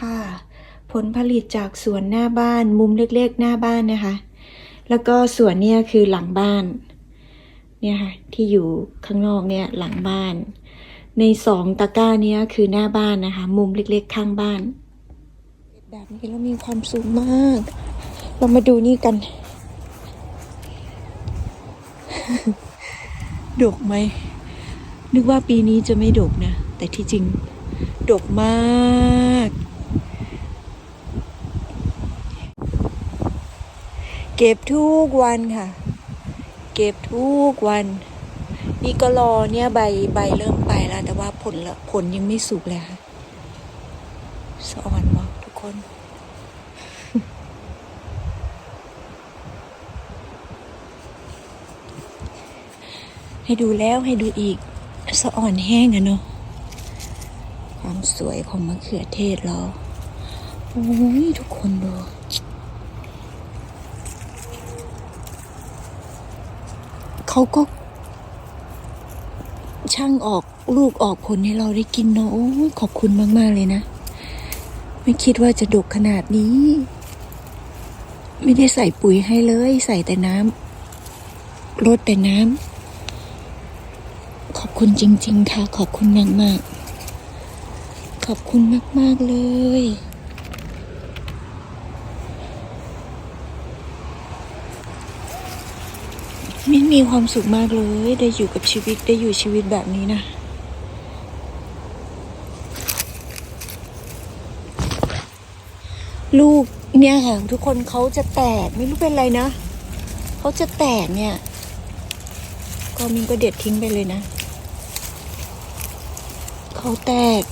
ค่ะ ผลผลิตจากสวนหน้าบ้านมุมเล็กๆ หน้าบ้านนะคะ แล้วก็สวนเนี่ยคือหลังบ้าน เนี่ยค่ะที่อยู่ข้างนอกเนี่ยหลังบ้าน ในสองตะกร้าเนี้ยคือหน้าบ้านนะคะ มุมเล็กๆ ข้างบ้านแบบนี้แล้วมีความสุขมาก เรามาดูนี่กัน ดกไหม นึกว่าปีนี้จะไม่ดกนะ แต่ที่จริง ดกมาก เก็บทุกวันค่ะ เก็บทุกวัน นี่ก็รอเนี่ยใบใบเริ่มไปแล้ว แต่ว่าผลละผลยังไม่สุกเลยค่ะสะอ่อนมากทุกคนให้ดูแล้วให้ดูอีกสะอ่อนแห้งอะเนาะความสวยของมะเขือเทศเราโอ้ยทุกคนดู เขาก็ ช่างออกลูกออกผลให้เราได้กินเนาะขอบคุณมาก ๆ เลยนะ ไม่คิดว่าจะดกขนาดนี้ ไม่ได้ใส่ปุ๋ยให้เลย ใส่แต่น้ำรดแต่น้ำขอบคุณจริง ๆ ค่ะ ขอบคุณมาก ๆ ขอบคุณมาก ๆ เลย มินมีความสุขมากเลย ได้อยู่กับชีวิตได้อยู่ชีวิตแบบนี้นะ ลูกเนี่ยค่ะ ทุกคนเขาจะแตกไม่รู้เป็นไรนะเขาจะแตกเนี่ย ก็มินก็เด็ดทิ้งไปเลยนะเขาแตก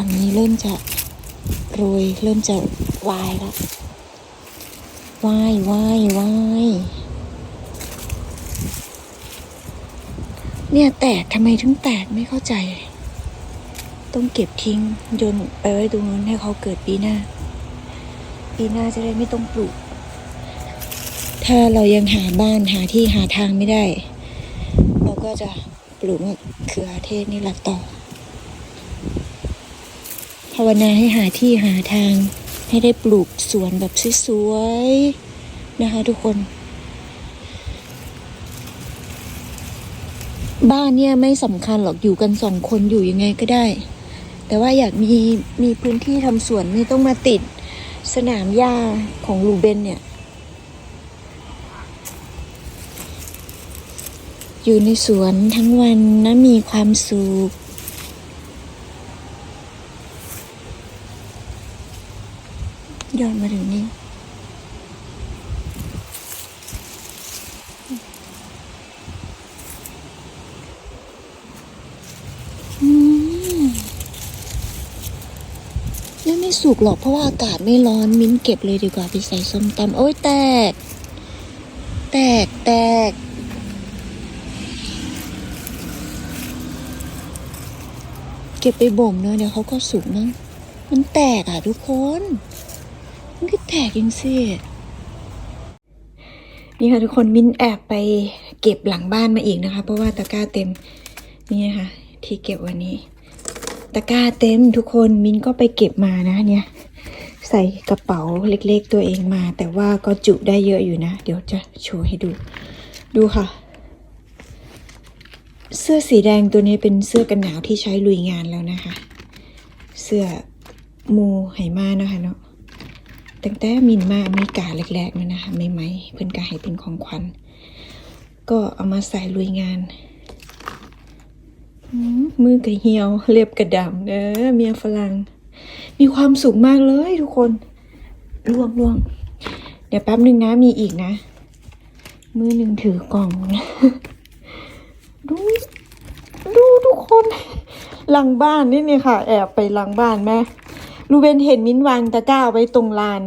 ฝั่งนี้เริ่มจะโรยเริ่มจะวายแล้ววายวายวายเนี่ยแตกทำไมถึงแตกไม่เข้าใจ ต้องเก็บทิ้งโยนไปไว้ตรงนู้นให้เขาเกิดปีหน้า ปีหน้าจะได้ไม่ต้องปลูก ถ้าเรายังหาบ้านหาที่หาทางไม่ได้ เราก็จะปลูกมะเขือเทศนี่แหละต่อ ภาวนาให้หาที่หาทาง ให้ได้ปลูกสวนแบบสวยๆนะคะทุกคน บ้านเนี่ยไม่สำคัญหรอกอยู่กันสองคนอยู่ยังไงก็ได้ แต่ว่าอยากมีมีพื้นที่ทำสวนไม่ต้องมาติดสนามหญ้าของลูเบนเนี่ย อยู่ในสวนทั้งวันนะมีความสุข ย้อนมาถึงนี้ อืมยัง ไม่สุกหรอกเพราะว่าอากาศไม่ร้อนมิ้นเก็บเลยดีกว่าไปใส่ส้มตำโอ้ยแตก แตกแตกเก็บไปบ่มเนอะเดี๋ยวเขาก็สุกนะมันแตกอะทุกคนมันก็แตกยังสินี่ค่ะทุกคนมิ้นแอบไปเก็บหลังบ้านมาอีกนะคะ เพราะว่าตะกร้าเต็มนี่ค่ะ ที่เก็บวันนี้ ตะกร้าเต็มทุกคนมินก็ไปเก็บมานะเนี่ย ใส่กระเป๋าเล็กๆตัวเองมา แต่ว่าก็จุได้เยอะอยู่นะ เดี๋ยวจะโชว์ให้ดู ดูค่ะ เสื้อสีแดงตัวนี้เป็นเสื้อกันหนาวที่ใช้ลุยงานแล้วนะคะ เสื้อมูไหมานะคะเนาะตั้งแต่มินมาอเมริกาแรกๆนั่นะคะไม่ไหมๆเพื่อนก็ให้เป็นของขวัญก็เอามาใส่ลุยงาน มือกระเหี่ยว เล็บกระดำเด้อเมียฝรั่ง มีความสุขมากเลยทุกคนล่วงล่วง เดี๋ยวแป๊บหนึ่งนะมีอีกนะ มือหนึ่งถือกล่องดูดูทุกคนหลังบ้านนี่เนี่ยค่ะ แอบไปหลังบ้านแม่ลูเบนเห็นมิ้นวางตะกร้าไว้ตรงลาน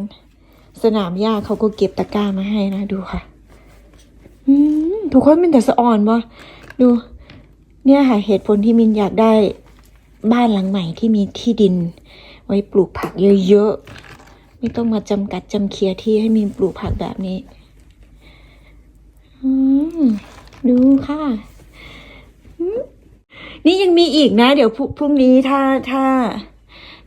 สนามหญ้าเขาก็เก็บตะกร้ามาให้นะ ดูค่ะอืมทุกคนเป็นแต่สะอ่อนวะดู เนี่ยค่ะเหตุผลที่มินอยากได้บ้านหลังใหม่ที่มีที่ดิน ไว้ปลูกผักเยอะๆไม่ต้องมาจำกัดจำเคลียร์ที่ให้มินปลูกผักแบบนี้อดูค่ะนี่ยังมีอีกนะ เดี๋ยวพรุ่งพรุ่งนี้ถ้าถ้า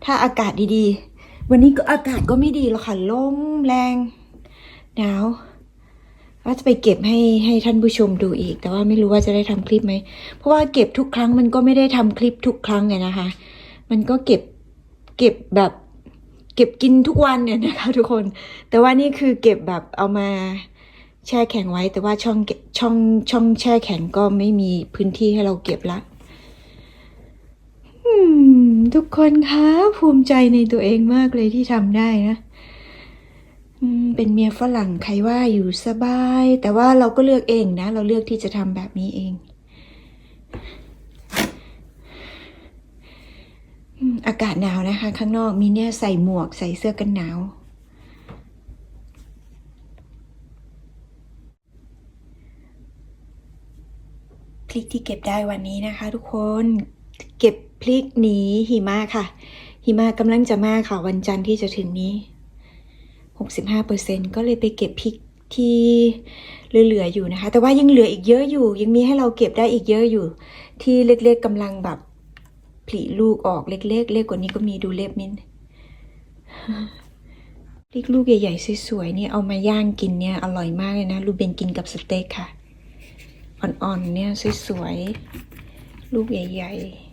ถ้าอากาศดีๆ วันนี้ก็อากาศก็ไม่ดีหรอกค่ะลมแรงหนาว ว่าจะไปเก็บให้ให้ท่านผู้ชมดูอีก แต่ว่าไม่รู้ว่าจะได้ทำคลิปไหม เพราะว่าเก็บทุกครั้งมันก็ไม่ได้ทำคลิปทุกครั้งไงนะคะ มันก็เก็บเก็บแบบเก็บกินทุกวันเนี่ยนะคะทุกคน แต่ว่านี่คือเก็บแบบเอามาแช่แข็งไว้ แต่ว่าช่องเก็บช่องช่องแช่แข็งก็ไม่มีพื้นที่ให้เราเก็บละทุกคนคะภูมิใจในตัวเองมากเลยที่ทำได้นะ เป็นเมียฝรั่งใครว่าอยู่สบาย แต่ว่าเราก็เลือกเองนะ เราเลือกที่จะทำแบบนี้เอง อากาศหนาวนะคะ ข้างนอกมีเนี่ยใส่หมวกใส่เสื้อกันหนาวพริกที่เก็บได้วันนี้นะคะ ทุกคนเก็บพริกหนีหิมะค่ะ หิมะกำลังจะมาค่ะวันจันทร์ที่จะถึงนี้ 65%ก็เลยไปเก็บพริกที่เหลือๆอยู่นะคะ แต่ว่ายังเหลืออีกเยอะอยู่ ยังมีให้เราเก็บได้อีกเยอะอยู่ ที่เล็กๆกำลังแบบผลิลูกออกเล็กๆเล็กกว่านี้ก็มีดูเล็บมินพริกลูกใหญ่ๆสวยๆเนี่ยเอามาย่างกินเนี่ยอร่อยมากเลยนะลูเบนกินกับสเต็กค่ะ อ่อนๆเนี่ยสวยๆลูกใหญ่ ๆ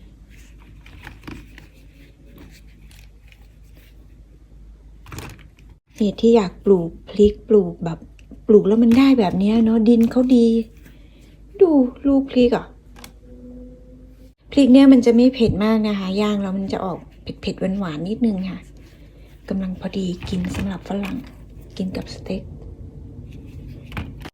เหตุที่อยากปลูกพลิกปลูกแบบปลูกแล้วมันได้แบบเนี้ยเนาะดินเขาดี ดูลูกพลิกอะพริกเนี่ยมันจะไม่เผ็ดมากนะคะ ย่างแล้วมันจะออกเผ็ดๆหวานๆนิดนึงค่ะกำลังพอดีกินสำหรับฝรั่งกินกับสเต็ก